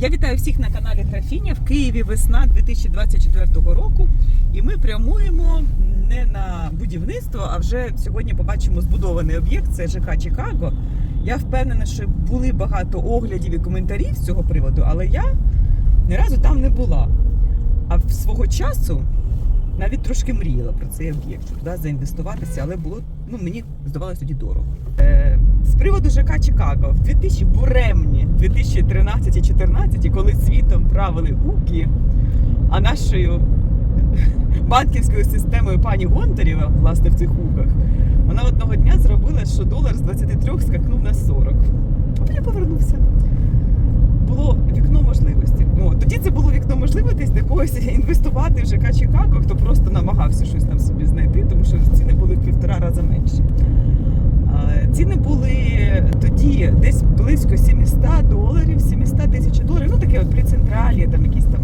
Я вітаю всіх на каналі Графіня в Києві весна 2024 року. І ми прямуємо не на будівництво, а вже сьогодні побачимо збудований об'єкт. Це ЖК Чикаго. Я впевнена, що були багато оглядів і коментарів з цього приводу, але я ні разу там не була. А свого часу навіть трошки мріяла про цей об'єкт, щоб туди заінвестуватися, але було ну мені здавалося тоді дорого. Е, з приводу ЖК Чикаго в 2000 буремні 2013-2014, коли світом правили уки, а нашою банківською системою пані Гонтарєва, власне, в цих уках, вона одного дня зробила, що долар з 23 скакнув на 40. А потім повернувся. Було вікно можливості. О, тоді це було вікно можливостей для когось інвестувати в ЖК Чикаго, хто просто намагався щось там собі знайти, тому що ціни були в півтора рази менші. Ціни були тоді десь близько 700 доларів, 700 тисяч доларів. Ну таке от при централі, там якісь там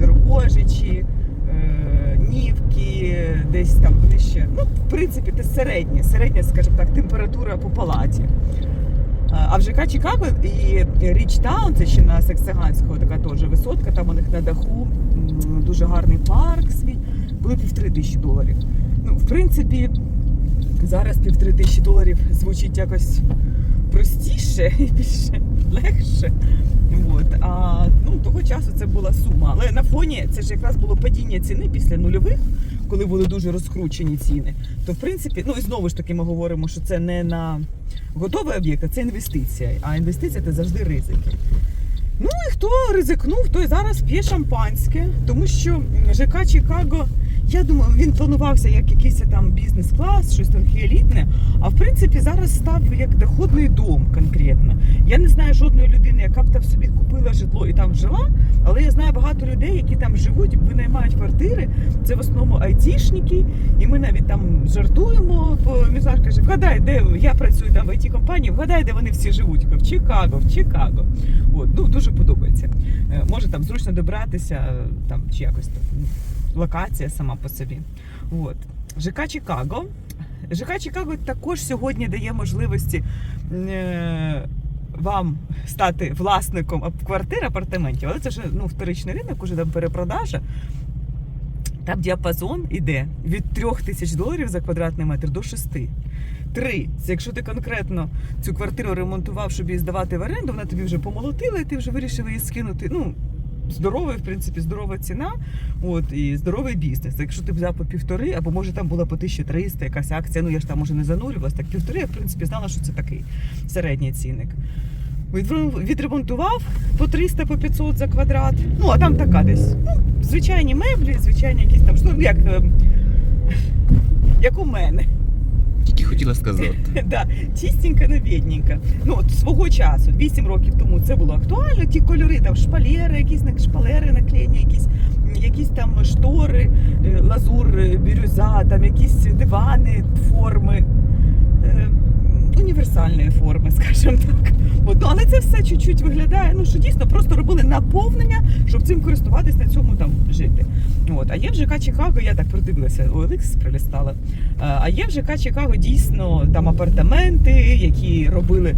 дорогожичі, е, нівки, десь там ближче. Ну, в принципі, це середня, середня, скажімо так, температура по палаті. А в ЖК Чикаго і Річтаун, це ще на Саксаганського така теж висотка, там у них на даху дуже гарний парк свій, були півтори тисячі доларів. Ну, в принципі, зараз півтори тисячі доларів звучить якось простіше і більше легше. От. А ну, того часу це була сума. Але на фоні це ж якраз було падіння ціни після нульових, коли були дуже розкручені ціни. То в принципі, ну і знову ж таки ми говоримо, що це не на готовий об'єкт, а це інвестиція. А інвестиція це завжди ризики. Ну і хто ризикнув, той зараз п'є шампанське, тому що ЖК Чикаго, я думаю, він планувався як якийсь там бізнес-клас, щось трохи елітне. А в принципі зараз став як доходний дом конкретно. Я не знаю жодної людини, яка б там собі купила житло і там жила, але я знаю багато людей, які там живуть, винаймають квартири. Це в основному айтішники, і ми навіть там жартуємо. Бо Мізар каже, вгадай, де я працюю там в it компанії вгадай, де вони всі живуть. В Чикаго, в Чикаго. От, ну дуже подобається. Е, Може там зручно добратися, там чи якось так. Локація сама по собі. От. ЖК Чикаго. ЖК Чикаго також сьогодні дає можливості е, вам стати власником ап- квартир, апартаментів, але це вже ну, вторичний ринок, уже там перепродажа. Там діапазон іде від 3 тисяч доларів за квадратний метр до 6. Три. Це якщо ти конкретно цю квартиру ремонтував, щоб її здавати в оренду, вона тобі вже помолотила, і ти вже вирішив її скинути. Ну, здоровий, в принципі, здорова ціна, от, і здоровий бізнес. Якщо ти взяв по півтори, або може там була по 1300 якась акція, ну я ж там може не занурювалась, так півтори, я в принципі знала, що це такий середній цінник. Відремонтував по 300 по 500 за квадрат. Ну, а там така десь. Ну, звичайні меблі, звичайні якісь там штуки, як, е, як у мене. Тільки хотіла сказати. да, чистенько, новенько. Ну, от свого часу, 8 років тому це було актуально. Ті кольори, там шпалери, якісь шпалери наклеєні, якісь, якісь там штори, е, лазур, е, бірюза, там якісь дивани, форми. е, Універсальної форми, скажімо так. От, але це все чуть-чуть виглядає, ну що дійсно просто робили наповнення, щоб цим користуватись на цьому там жити. От. А є в ЖК Чикаго, я так продивилася, Олекс прилістала. А а є в ЖК Чикаго дійсно там апартаменти, які робили.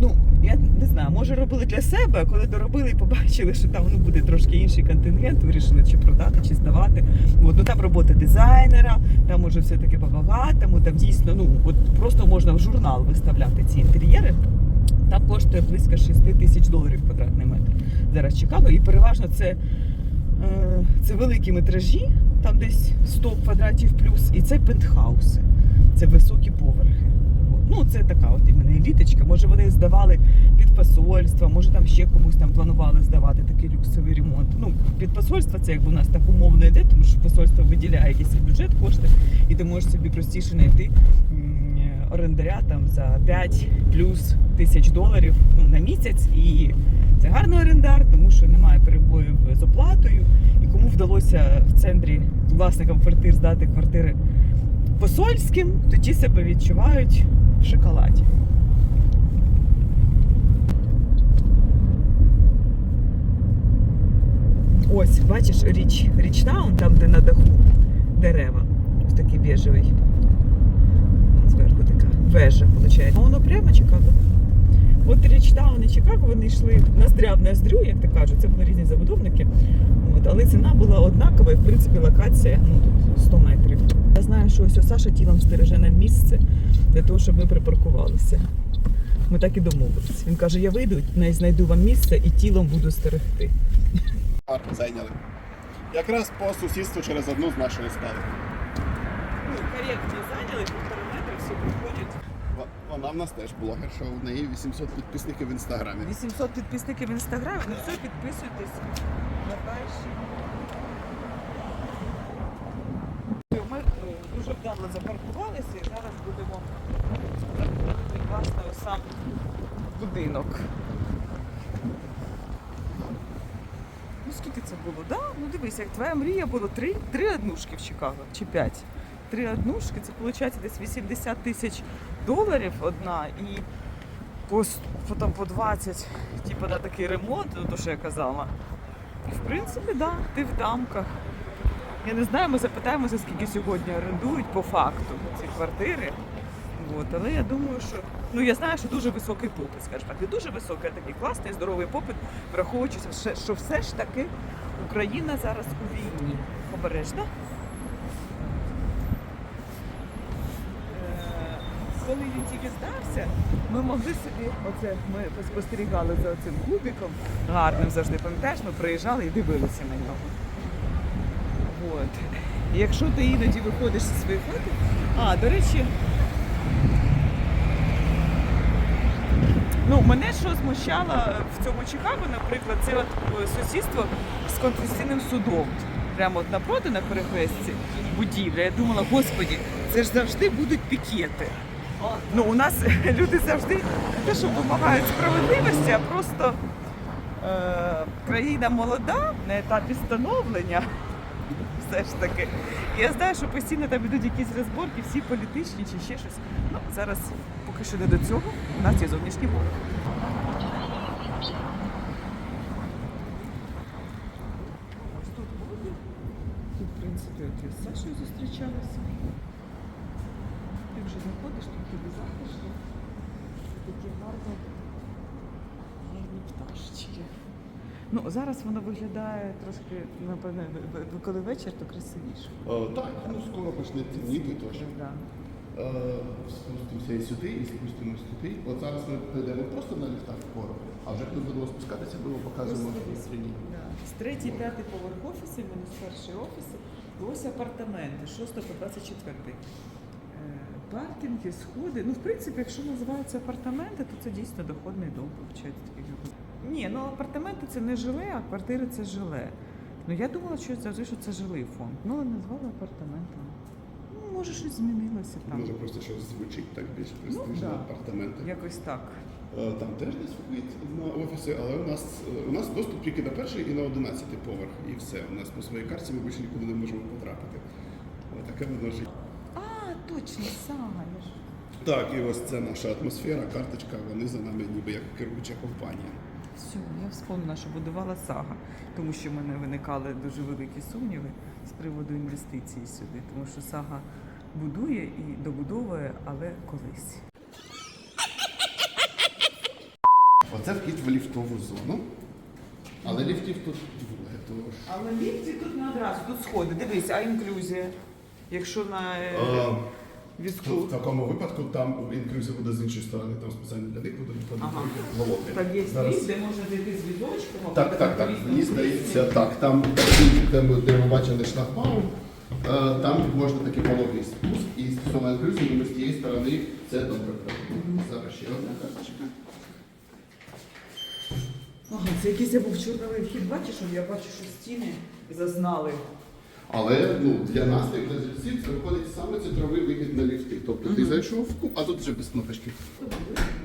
Ну, я не знаю, може робили для себе, а коли доробили і побачили, що там ну, буде трошки інший контингент, вирішили чи продати, чи здавати. От, ну, там робота дизайнера, там може все-таки по-багатому, там дійсно, ну от просто можна в журнал виставляти ці інтер'єри. Там коштує близько 6 тисяч доларів квадратний метр. Зараз Чикаго. І переважно це, е, це великі метражі, там десь 100 квадратів плюс, і це пентхауси. Це високі поверхи. Ну, це така от іменно еліточка. Може вони здавали під посольство, може там ще комусь там планували здавати такий люксовий ремонт. Ну, під посольство це якби у нас так умовно йде, тому що посольство виділяє якийсь бюджет, кошти, і ти можеш собі простіше знайти орендаря там за 5 плюс тисяч доларів ну, на місяць. І це гарний орендар, тому що немає перебоїв з оплатою. І кому вдалося в центрі власникам квартир здати квартири посольським, то ті себе відчувають в шоколаді. Ось, бачиш, річ, річтаун, там, де на даху дерева. Ось такий біжевий. Зверху така вежа, виходить. А воно прямо Чикаго. От Річтаун і Чикаго вони йшли ноздря в ноздрю, як то кажуть, це були різні забудовники. От, але ціна була однакова, і в принципі локація ну, тут 100 метрів. Я знаю, що ось Саша тілом стереже нам місце для того, щоб ми припаркувалися. Ми так і домовилися. Він каже: я вийду, не знайду вам місце і тілом буду стерегти. Парк зайняли. Якраз по сусідству через одну з нашої скали. Ну, коректно зайняли, півтора метри, всі приходять. Вона в нас теж блогерша, у неї 800 підписників в інстаграмі. 800 підписників в інстаграмі. Ну все, підписуйтесь. Наташі. Ми е, дуже запаркувалися і зараз будемо власне сам будинок. Ну скільки це було? Да? Ну дивись, як твоя мрія було три, три однушки в Чикаго чи п'ять. Три однушки, це виходить десь 80 тисяч доларів одна і по, по, там, по 20, типу, на такий ремонт, ну, то, що я казала. І в принципі, да, ти в дамках. Я не знаю, ми запитаємося, скільки сьогодні орендують по факту ці квартири. От, але я думаю, що ну я знаю, що дуже високий попит, скажімо так. Не дуже високий, а такий класний, здоровий попит, враховуючи, що- все ж таки Україна зараз у війні. Обережно. Е, Коли він тільки здався, ми могли собі, оце ми спостерігали за цим кубиком гарним завжди, пам'ятаєш, ми приїжджали і дивилися на нього. От. Якщо ти іноді виходиш зі своєї хати. А, до речі. Ну, мене що змущало в цьому Чикаго, наприклад, це от е, сусідство з конституційним судом. Прямо от напроти на перехресті будівля. Я думала, господі, це ж завжди будуть пікети. Ну, у нас люди завжди не те, що вимагають справедливості, а просто е, країна молода на етапі становлення. Все ж таки. Я знаю, що постійно там ідуть якісь розборки, всі політичні чи ще щось. Ну, зараз поки що не до цього. У нас є зовнішній ворог. Ось тут буде. Тут, в принципі, от я з. Ти вже заходиш, тут тобі затишно. Такі гарні, гарні пташечки. Ну, зараз воно виглядає трошки, напевне, коли вечір, то красивіше. Е, так, ну скоро почне темніти теж. Да. Е, спустимося і сюди, і спустимося туди. От зараз ми йдемо просто на ліфтах вгору, а вже коли будемо спускатися, ми вам покажемо. Да. З третій, п'ятий поверх офісу, мінус перший офіси, і ось апартаменти, 6 по 24. Е, Паркінги, сходи. Ну, в принципі, якщо називаються апартаменти, то це дійсно доходний дом, виходить. такий. Ні, ну апартаменти це не жиле, а квартири це жиле. Ну я думала, що завжди, що це жилий фонд. Ну, але назвали апартаментами. Ну, може, щось змінилося там. Може просто щось звучить так більш престижно, да. апартаменти. Якось так. Е, Там теж десь на офіси, але у нас е, у нас доступ тільки на перший і на одинадцятий поверх. І все. У нас по своїй карті ми більше нікуди не можемо потрапити. Ось таке воно життя. А, точно, ж Так, і ось це наша атмосфера, карточка, вони за нами ніби як керуюча компанія. Все, я вспомнила, що будувала сага, тому що в мене виникали дуже великі сумніви з приводу інвестицій сюди, тому що сага будує і добудовує, але колись. Оце вхід в ліфтову зону. Але ліфтів тут двоє, тож. Але ліфті тут не одразу, тут сходи. Дивись, а інклюзія. Якщо на е, Е, візку. В такому випадку там інклюзія буде з іншої сторони, там спеціально для них буде Ага. волоки. Так є Зараз- де можна зайти з візочком. Так, так, так. Мені здається, так. Там, де ми, де ми бачили шлагбаум, е, там можна такий пологий спуск, і стосовно інклюзії, ми з тієї сторони це добре. Зараз ще одна карточка. Ага, це якийсь я був чорновий вхід, бачиш, я бачу, що стіни зазнали. Але ну, для нас, як для жильців, це виходить саме центровий вихід на ліфти. Тобто ти зайшов, а тут вже без кнопочки.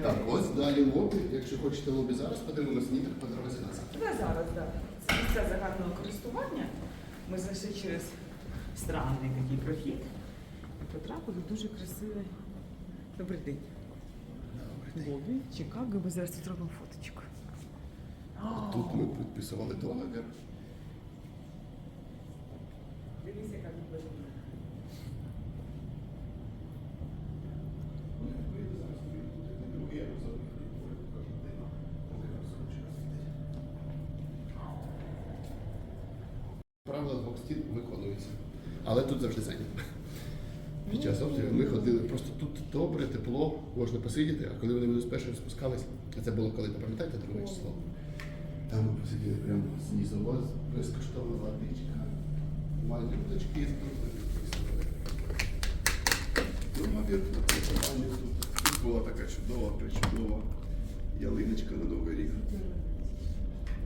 Так, ось далі лобі. Якщо хочете лобі зараз, подивимося, ні, так по дорозі назад. Давай зараз, так. Це місця загального користування. Ми зайшли через странний такий прохід і потрапили в дуже красивий. Добрий день. Лобі, Чикаго, ми зараз тут робимо фоточку. Тут ми підписували договір. Дивіться, яка тут велика. Правила двох стін виконуються. Але тут завжди зайнято. Під час обстрілу ми ходили, просто тут можна посидіти, а коли вони мінус перший спускались, а це було коли, пам'ятаєте, друге число? Там ми посиділи прямо знизу, у вас безкоштовна водичка, працювання тут. Тут була така чудова, причудова ялиночка на Новий рік.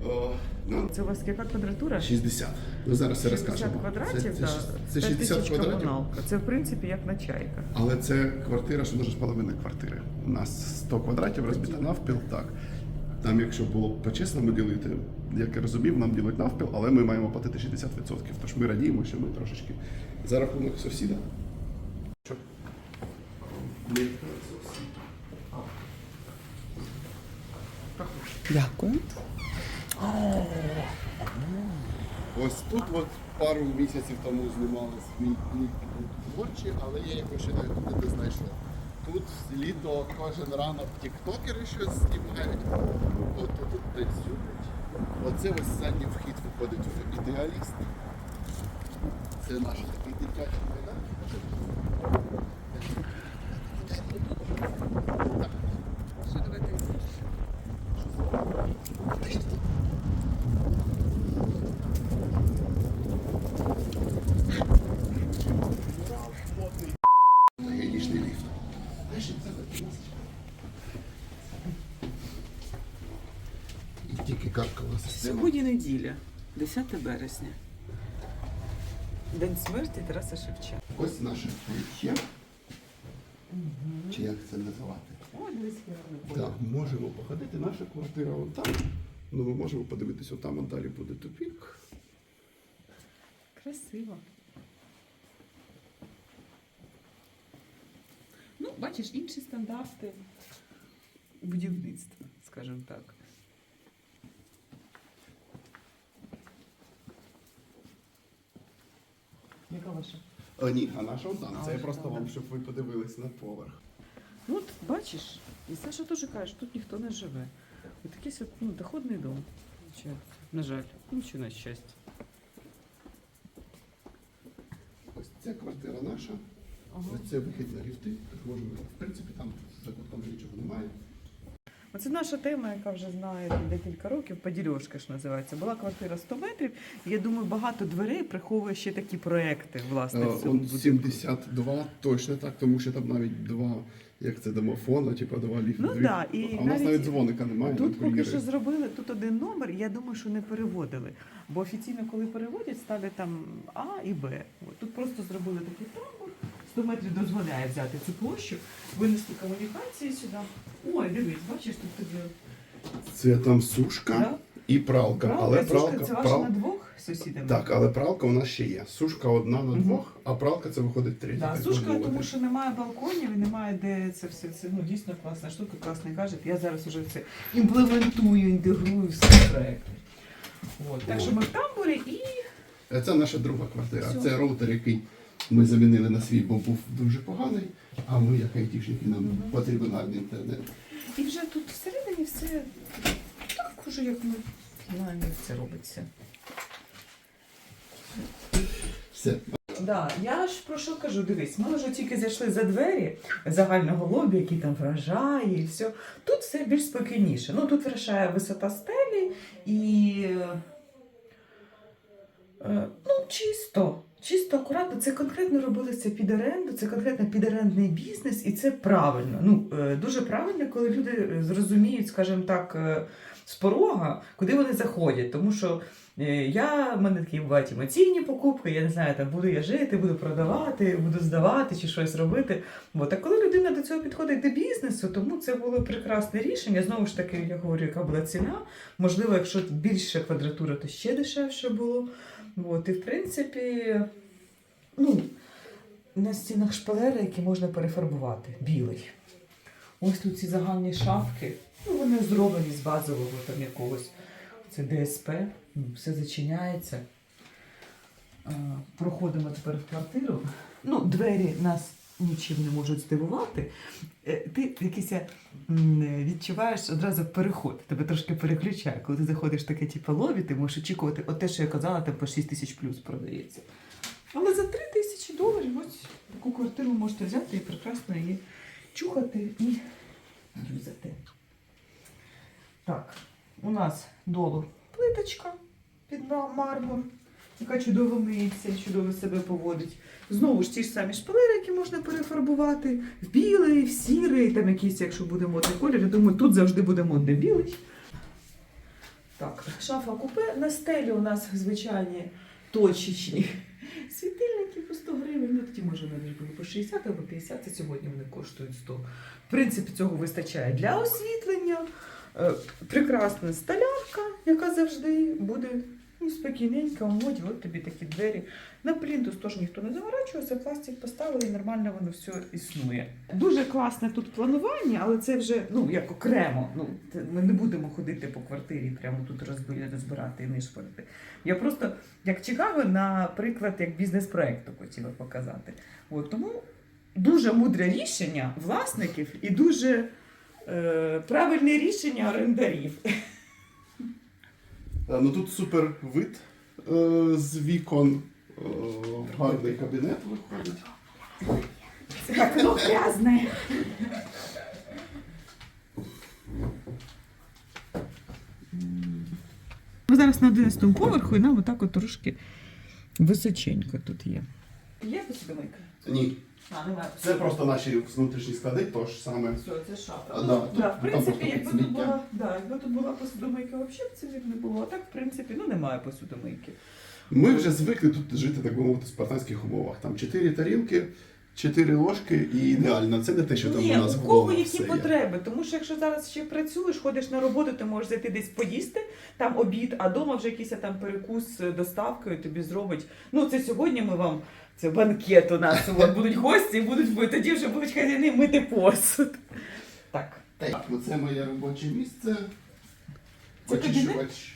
О, ну, Це у вас яка квадратура? 60. Ну зараз все 60 розкажемо. квадратів, це, це, да. це 60 тисяч квадратів. комуналка. Це в принципі як на чайках. Але це квартира, що дуже з половини квартири. У нас 100 квадратів розбито навпіл, так. Там, якщо було б по-чесному ділити, як я розумів, нам ділить навпіл, але ми маємо платити 60%. Тож ми радіємо, що ми трошечки за рахунок сусіда. Що? Дякую. Ось тут от пару місяців тому знімали свій кліп творчі, але я якось ще навіть не знайшов. Тут літо кожен ранок тіктокери щось знімають, от тут працюють. Оце ось задній вхід виходить в ідеаліст. Це наш такий дитячий майданчик. Неділя, 10 березня. День смерті Тараса Шевченка. Ось наше плече. Чи як це називати? О. Так, можемо походити. Наша квартира вон там. Ну, ми можемо подивитися, там от далі буде тупік. Красиво. Ну, бачиш, інші стандарти будівництва, скажімо так. Яка ваша? А, ні, а наша там. Це я просто вам, щоб ви подивились на поверх. Ну, от бачиш, і Саша теж каже, що тут ніхто не живе. Ось такий от, ну, доходний дом. На жаль, чи на щастя. Ось ця квартира наша. Ага. Ось це вихід на ліфти. Тож можемо, в принципі, там за кутком нічого немає. Оце наша тема, яка вже знає декілька років, подільошка ж називається. Була квартира 100 метрів. І я думаю, багато дверей приховує ще такі проекти, власне, Е, в цьому Он будинку. 72, точно так, тому що там навіть два, як це домофона, типу два ліфти. Ну да, і а у нас навіть навіть дзвоника немає. Тут поки що зробили тут один номер, я думаю, що не переводили. Бо офіційно, коли переводять, ставлять там А і Б. Тут просто зробили такий тамбур. 100 метрів дозволяє взяти цю площу, винести комунікації сюди. Ой, дивись, бачиш, тут тобі Це там сушка Да? і пралка. пралка, але сушка, пралка, це ваша прал- на двох з сусідами? Так, але пралка у нас ще є. Сушка одна на Мгм. двох, а пралка це виходить третя. Да, сушка, тому що немає балконів і немає де це все. Це ну дійсно класна штука, класний гаджет. Я зараз вже це імплементую, інтегрую в свій проект. От. Так що ми в тамбурі і Це наша друга квартира. Всьо. Це роутер, який ми замінили на свій, бо був дуже поганий. А ми, як айтішники, нам потрібен гарний інтернет. І вже тут всередині все так уже, як ми знаємо, як це робиться. Все. Да, я ж про що кажу, дивись, ми вже тільки зайшли за двері загального лобі, який там вражає і все. Тут все більш спокійніше. Ну тут вражає висота стелі і е, ну, чисто. Чисто акуратно, це конкретно робилося під оренду, це конкретно під орендний бізнес, і це правильно. Ну е, дуже правильно, коли люди е, зрозуміють, скажімо так, е, з порога, куди вони заходять. Тому що я в мене такі бувають емоційні покупки, я не знаю, там буду я жити, буду продавати, буду здавати чи щось робити. От. А коли людина до цього підходить до бізнесу, тому це було прекрасне рішення. Знову ж таки, я говорю, яка була ціна. Можливо, якщо більше квадратура, то ще дешевше було. От. І в принципі, ну, на стінах шпалери, які можна перефарбувати, білий. Ось тут ці загальні шафки, ну, вони зроблені з базового там якогось. Це ДСП, ну, все зачиняється. Проходимо тепер в квартиру. Ну, двері нас нічим не можуть здивувати, е, ти якийсь відчуваєш одразу переход, тебе трошки переключає. Коли ти заходиш в таке типу лобі, ти можеш очікувати, от те, що я казала, там по 6 тисяч плюс продається. Але за 3 тисячі доларів ось таку квартиру можете взяти і прекрасно її чухати і юзати. Так, у нас долу плиточка під мармур, яка чудово миється, чудово себе поводить. Знову ж ті ж самі шпалери, які можна перефарбувати в білий, в сірий, там якийсь, якщо буде модний колір. Я думаю, тут завжди буде модний білий. Так, шафа купе. На стелі у нас звичайні точечні світильники по 100 гривень. Ну, тоді може вони були по 60 або 50, це сьогодні вони коштують 100. В принципі, цього вистачає для освітлення. Е, Прекрасна столярка, яка завжди буде ну, спокійненька у моді. От тобі такі двері. На плінтус теж ніхто не заморачувався, пластик поставили і нормально воно все існує. Дуже класне тут планування, але це вже ну як окремо. Ну ми не будемо ходити по квартирі, прямо тут розбирати і нишпорити. Я просто як Чикаго, наприклад, як бізнес-проекту хотіла показати. От тому дуже мудре рішення власників і дуже е, правильне рішення орендарів. Е, Ну тут супер вид е, з вікон. Е, гарний кабінет виходить. Це окно грязне. Ми зараз на 11 поверху і нам отак от трошки височенько тут є. Є посудомийка? Ні, А, немає. це просто наші внутрішні склади, тож саме. Все, це шафа. Ну, да, да, тут- в там принципі, просто якби тут сміття. була, да, якби тут була посудомийка, взагалі б це б не було. А так, в принципі, ну немає посудомийки. Ми вже звикли тут жити, так би мовити, в спартанських умовах. Там чотири тарілки, чотири ложки і ідеально. Це не те, що там Ні, у нас у вдома кого які все є. потреби? Тому що якщо зараз ще працюєш, ходиш на роботу, ти можеш зайти десь поїсти, там обід, а вдома вже якийсь там перекус з доставкою тобі зробить. Ну, це сьогодні ми вам. Це банкет у нас. От будуть гості, будуть ви тоді вже будуть хазяїни мити посуд. Так. Так, ну це моє робоче місце. Це кабінет? Очищувач.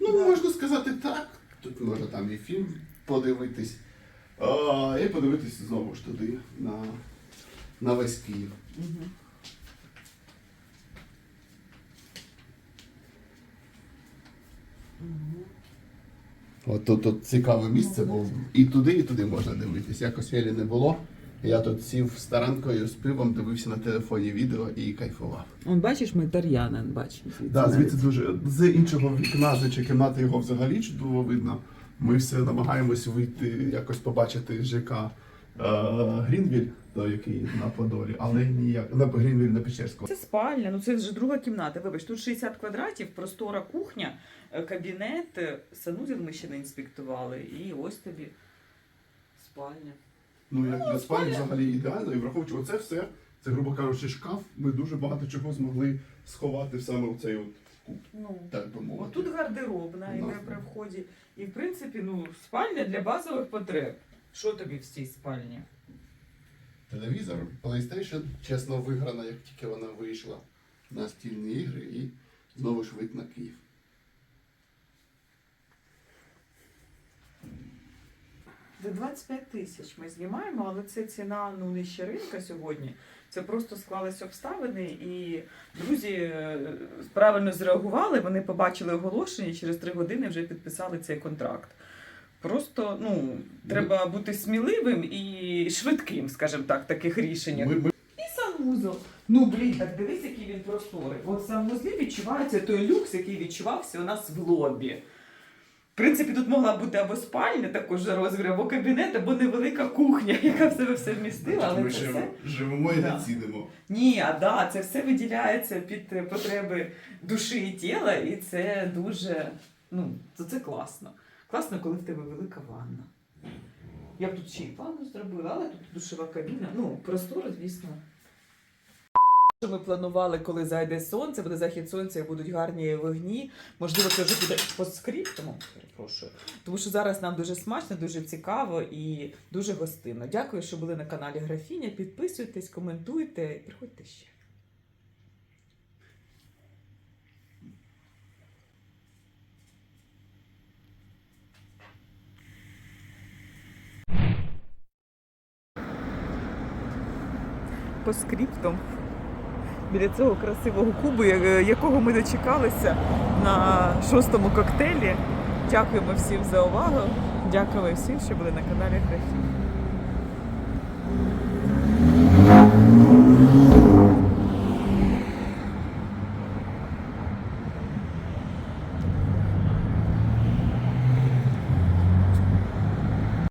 Ну, можна сказати так. Тут можна там і фільм подивитись. А, і подивитись знову ж туди, на, на весь Київ. Угу. От тут, тут цікаве місце, бо і туди, і туди можна дивитись. Якось Елі не було. Я тут сів старанкою з пивом, дивився на телефоні відео і кайфував. Он бачиш, ми Тар'янин бачимо. Да, звідси дуже з іншого вікна, з кімнати його взагалі чудово видно. Ми все намагаємось вийти, якось побачити ЖК е, Грінвіль, який на Подолі, але ніяк на Грінвіль на Печерську. Це спальня, ну це вже друга кімната. Вибач, тут 60 квадратів, простора кухня, е, кабінет, е, санузел ми ще не інспектували. І ось тобі спальня. Ну як для спальні взагалі ідеально, і враховуючи оце все, це, грубо кажучи, шкаф. Ми дуже багато чого змогли сховати саме в цей от Ну, так би мовити. тут гардеробна Ну. йде при вході. І в принципі, ну, спальня для базових потреб. Що тобі в цій спальні? Телевізор, PlayStation, чесно, виграна, як тільки вона вийшла на стільні ігри і знову ж вид на Київ. За 25 тисяч ми знімаємо, але це ціна ну нижче ринка сьогодні. Це просто склались обставини, і друзі е, правильно зреагували. Вони побачили оголошення і через три години вже підписали цей контракт. Просто ну треба бути сміливим і швидким, скажімо так, в таких рішеннях. Ми, ми І санвузол. Ну блін, так дивись, який він просторий. От в санвузлі відчувається той люкс, який відчувався у нас в лобі. В принципі, тут могла бути або спальня також за розмір, або кабінет, або невелика кухня, яка в себе все вмістила, але ми це живемо, все. живемо і не цінимо. Ні, а да, це все виділяється під е, потреби душі і тіла, і це дуже. Ну, то це класно. Класно, коли в тебе велика ванна. Я б тут ще й ванну зробила, але тут душова кабіна. Ну, простора, звісно. Що ми планували, коли зайде сонце, буде захід сонця, і будуть гарні вогні. Можливо, це вже буде по скриптому, перепрошую. Тому що зараз нам дуже смачно, дуже цікаво і дуже гостинно. Дякую, що були на каналі Графіня. Підписуйтесь, коментуйте, і приходьте ще. по скриптам біля цього красивого кубу, якого ми дочекалися на шостому коктейлі. Дякуємо всім за увагу. Дякую всім, що були на каналі Графі.